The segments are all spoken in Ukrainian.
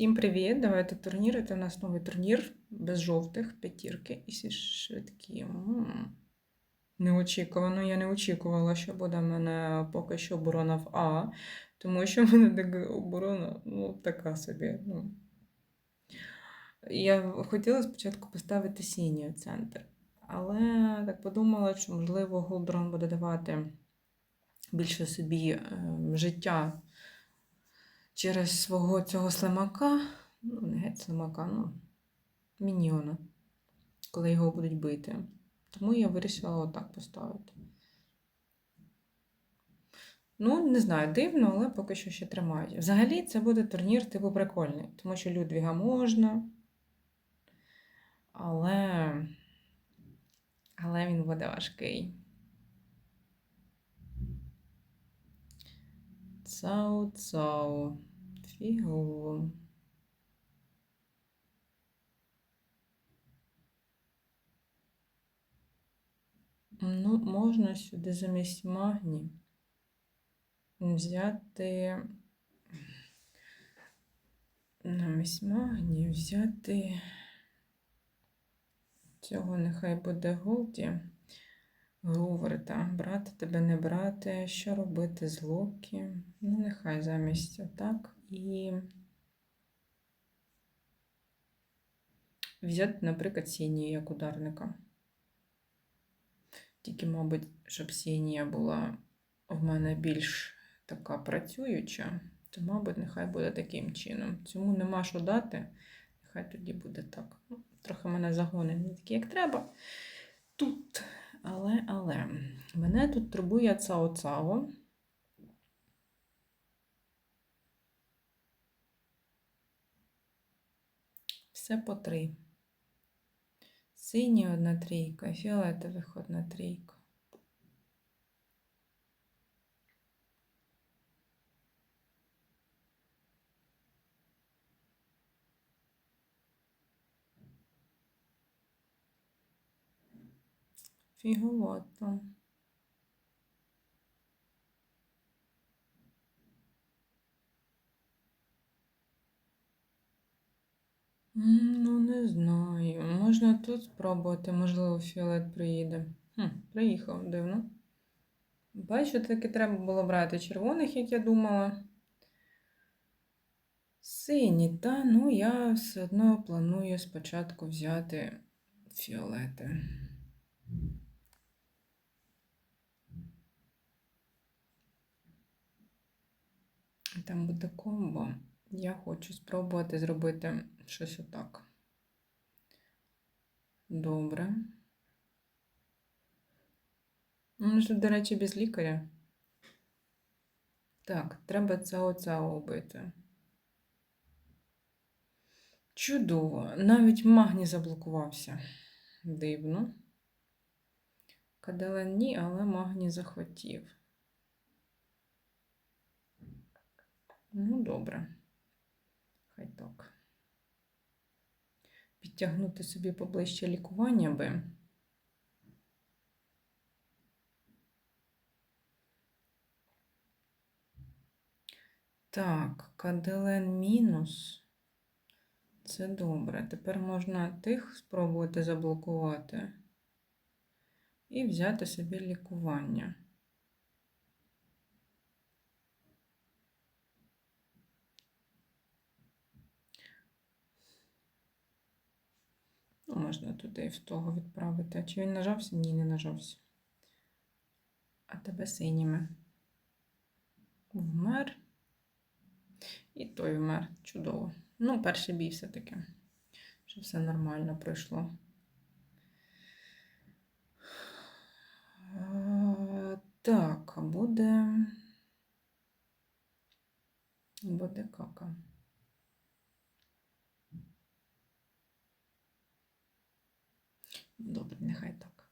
Всім привіт! Давайте турніри. Це у нас новий турнір без жовтих, п'ятірки і всі швидкі. Неочікувано. Я не очікувала, що буде в мене поки що оборона в А, тому що в мене така оборона, ну, така собі. Ну. Я хотіла спочатку поставити синій у центр, але так подумала, що, можливо, Голдрон буде давати більше собі е, життя через свого цього слимака, ну, не геть слимака, ну, міньйона, коли його будуть бити. Тому я вирішила отак поставити. Ну, не знаю, дивно, але поки що ще тримають. Взагалі, це буде турнір типу прикольний, тому що Людвіга можна. Але. Але він буде важкий. Цау-цау. Фігово. Ну, можна сюди замість магні взяти. Замість магні взяти. Цього нехай буде Голді. Говорите, брати тебе не брати, що робити з Локі. Ну, нехай замість отак. І взяти, наприклад, сінію як ударника. Тільки, мабуть, щоб сінія була в мене більш така працююча, то, мабуть, нехай буде таким чином. Цьому нема що дати, нехай тоді буде так. Ну, Трохи мене загони не такі, як треба. Тут. Але, але, мене тут турбує цао-цао. Все по три. Синій одна трійка, фіолетових одна трійка. Фіговато. Ну, не знаю. Можна тут спробувати, можливо, фіолет приїде. Хм, приїхав, дивно. Бачу, таки треба було брати червоних, як я думала. Сині, та ну я все одно планую спочатку взяти фіолети. Там буде комбо. Я хочу спробувати зробити щось отак. Добре. Ну, ж, до речі, без лікаря. Так, треба цао цао убити. Чудово. Навіть магні заблокувався. Дивно. Каделен ні, але магні захотів. Ну, добре. Хай так. Підтягнути собі поближче лікування би. Так, каделен мінус. Це добре. Тепер можна тих спробувати заблокувати і взяти собі лікування. Ну, можна туди в того відправити. А чи він нажався? Ні, не нажався. А тебе синіми. Вмер. І той вмер. Чудово. Ну, перший бій все-таки. Що все нормально пройшло. А, Так, буде. Буде кака. Добре, нехай так.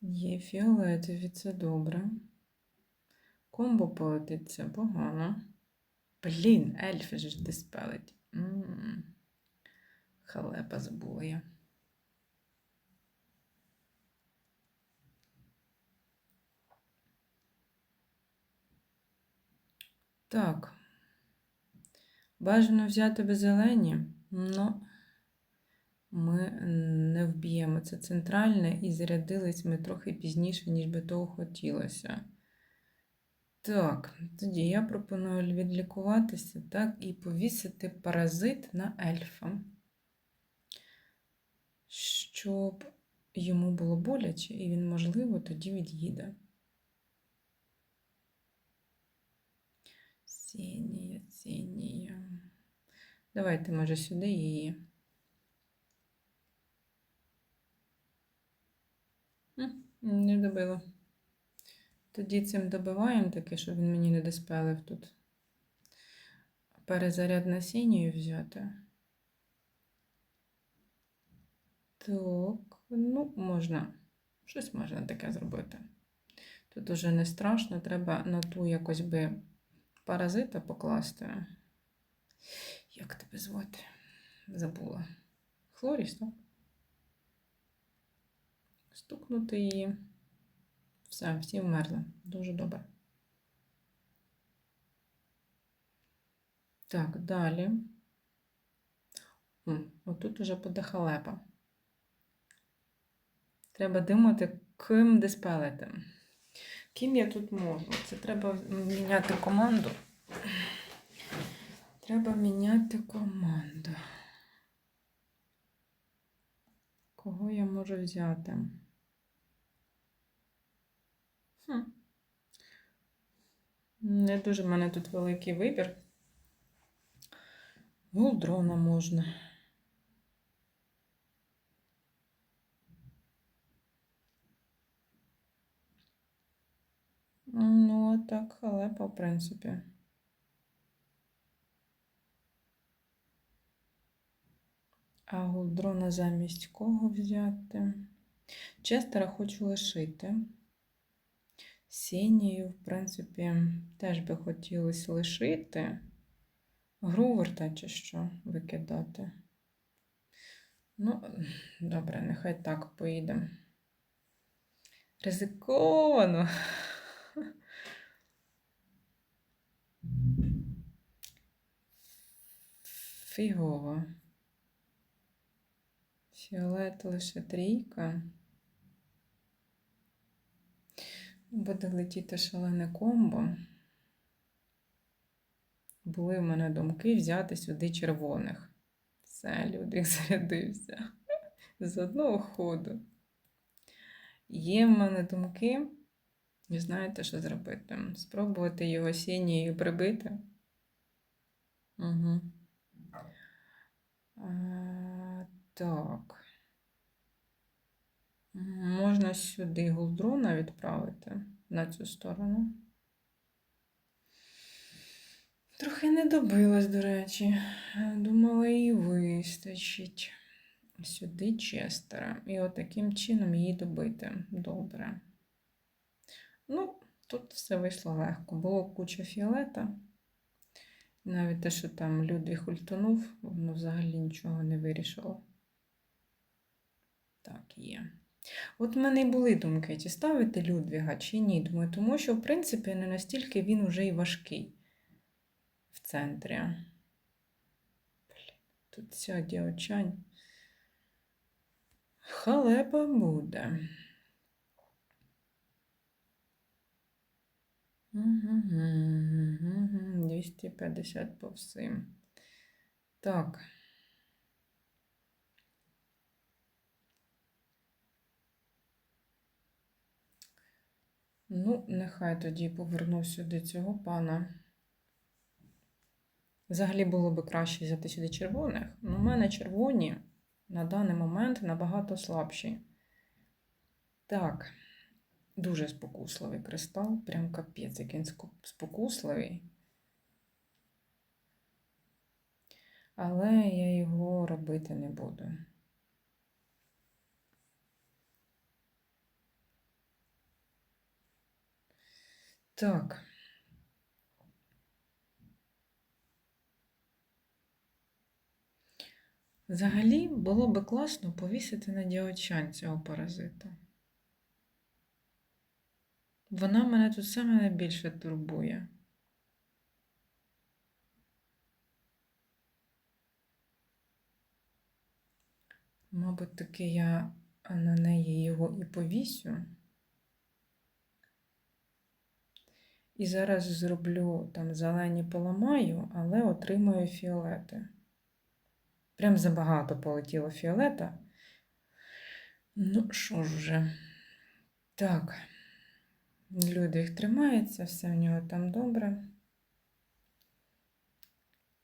Є фіолетові, це добре. Комбо полетить, це погано. Блін, ельфи ж диспелить. М-м-м. Халепа забула я. Так. Бажано взяти би зелені, але ми не вб'ємо. Це центральне і зарядились ми трохи пізніше, ніж би того хотілося. Так, тоді я пропоную відлікуватися так, і повісити паразит на ельфа, щоб йому було боляче, і він, можливо, тоді від'їде. Сінія, сінія. Давайте, може, сюди її. Не добило. Тоді цим добиваємо таке, щоб він мені не диспелив тут. Перезаряд на синьою взяти. Так, ну, можна. Щось можна таке зробити. Тут уже не страшно, треба на ту якось би паразита покласти. Як тебе звати? Забула. Хлоріс, так? Стукнути її. Все, всі вмерли. Дуже добре. Так, далі. Отут уже буде халепа. Треба думати, ким диспелити. Ким я тут можу? Це треба міняти команду. Треба міняти команду. Кого я можу взяти? Хм. Не дуже в мене тут великий вибір. Гулдрона можна. Ну, так, халепа, в принципі. А гулдрона замість кого взяти? Честера хочу лишити. Сінію, в принципі, теж би хотілося лишити. Груверта чи що викидати. Ну, добре, нехай так поїде. Ризиковано. Фігово. Фіолет лише трійка. Буде летіти шалене комбо. Були в мене думки взяти сюди червоних. Все, Людвік зарядився з одного ходу. Є в мене думки, і знаєте, що зробити? Спробувати його сінією прибити. Угу. А, так. Можна сюди голдрона відправити на цю сторону. Трохи не добилась, до речі. Думала, її вистачить. Сюди Честера. І от таким чином її добити. Добре. Ну, тут все вийшло легко. Було куча фіолета. Навіть те, що там Людвіг ультонув, воно взагалі нічого не вирішило. Так, є. От в мене і були думки, чи ставити Людвіга, чи ні. Думаю, тому що, в принципі, не настільки він уже і важкий в центрі. Блін, тут ця дівчань. Халепа буде. Угу, 250 по всім. Так. Ну, нехай тоді поверну сюди цього пана. Взагалі було би краще взяти сюди червоних. Ну, у мене червоні на даний момент набагато слабші. Так, дуже спокусливий кристал, прям капець, як він спокусливий. Але я його робити не буду. Так. Взагалі було би класно повісити на діочан цього паразита. Вона мене тут саме найбільше турбує. Мабуть, таки я на неї його і повісю. І зараз зроблю там зелені поламаю, але отримаю фіолети. Прям забагато полетіло фіолета. Ну, що ж вже. Так, Людвіг тримається, все в нього там добре.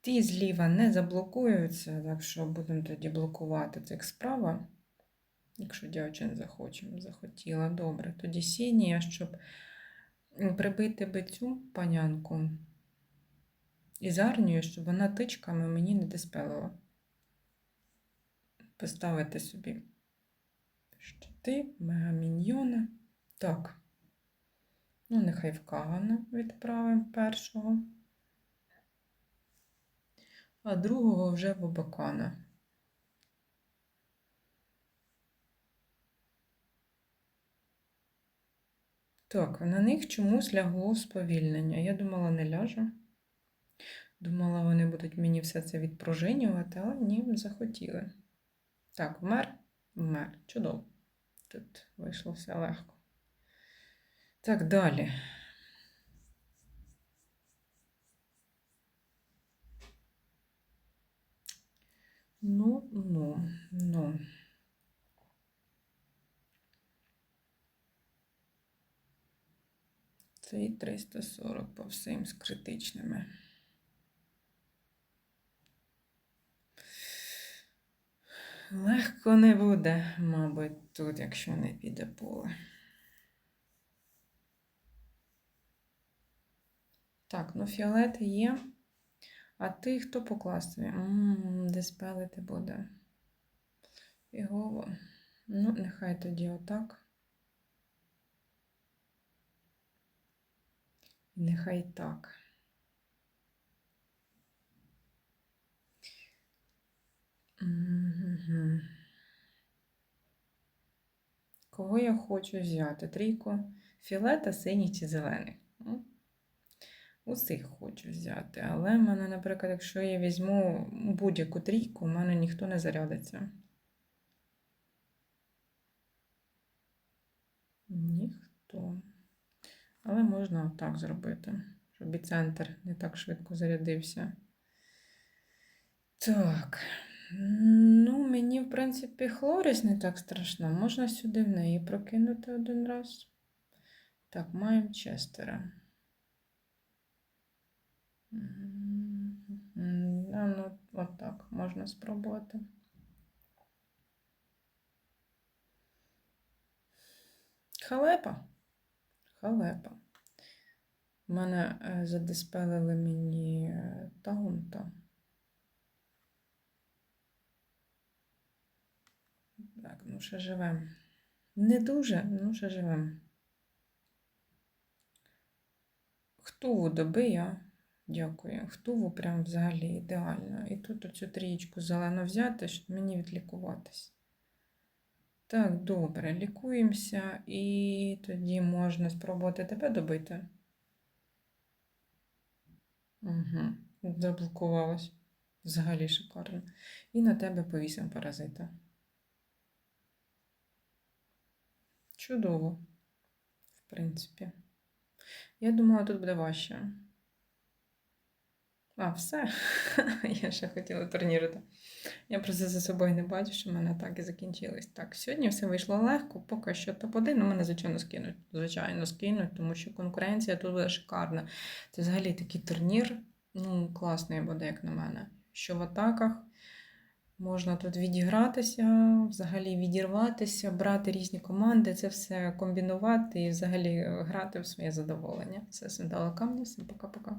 Ті зліва не заблокуються, так що будемо тоді блокувати цих справа. Якщо дівчина захоче, захотіла, добре. Тоді сінія, щоб прибити би цю панянку із арнію, щоб вона тичками мені не диспелила. Поставити собі щити, мегаміньйони. Так. Ну, нехай в Кагана відправимо першого. А другого вже в Обакана. Так, на них чомусь лягло сповільнення. Я думала, не ляже. Думала, вони будуть мені все це відпружинювати, але ні, захотіли. Так, вмер, вмер. Чудово. Тут вийшло все легко. Так, далі. Ну, ну, ну. І 340 по всім з критичними. Легко не буде, мабуть, тут, якщо не піде поле. Так, ну фіолет є. А ти хто покласти? Ммм, де спелити буде? Фігово. Ну, нехай тоді отак. Нехай так. Кого я хочу взяти? Трійку фіолета, синій чи зелений? Ну, Усіх хочу взяти. Але в мене, наприклад, якщо я візьму будь-яку трійку, в мене ніхто не зарядиться. Ніхто. Але можна отак зробити, щоб і центр не так швидко зарядився. Так. Ну, мені, в принципі, хлоріс не так страшно. Можна сюди в неї прокинути один раз. Так, маємо Честера. А, ну, отак можна спробувати. Халепа. Халепа. У мене е, задиспелили мені е, таунта. Так, ну ще живем. Не дуже, ну ще живем. Хтуву доби я. Дякую. Хтуву прям взагалі ідеально. І тут оцю трієчку зелену взяти, щоб мені відлікуватись. Так, добре, лікуємося, і тоді можна спробувати тебе добити. Угу, Заблокувалось. Взагалі шикарно. І на тебе повісимо паразита. Чудово, в принципі. Я думала, тут буде важче. А, все. Я ще хотіла турнірити. Я просто за собою не бачу, що в мене так і закінчилось. Так, сьогодні все вийшло легко, поки що топ-1, ну мене, звичайно, скинуть. Звичайно, скинуть, тому що конкуренція тут буде шикарна. Це взагалі такий турнір, ну, класний буде, як на мене. Що в атаках можна тут відігратися, взагалі відірватися, брати різні команди, це все комбінувати і взагалі грати в своє задоволення. Все, сендала камня, всім пока-пока.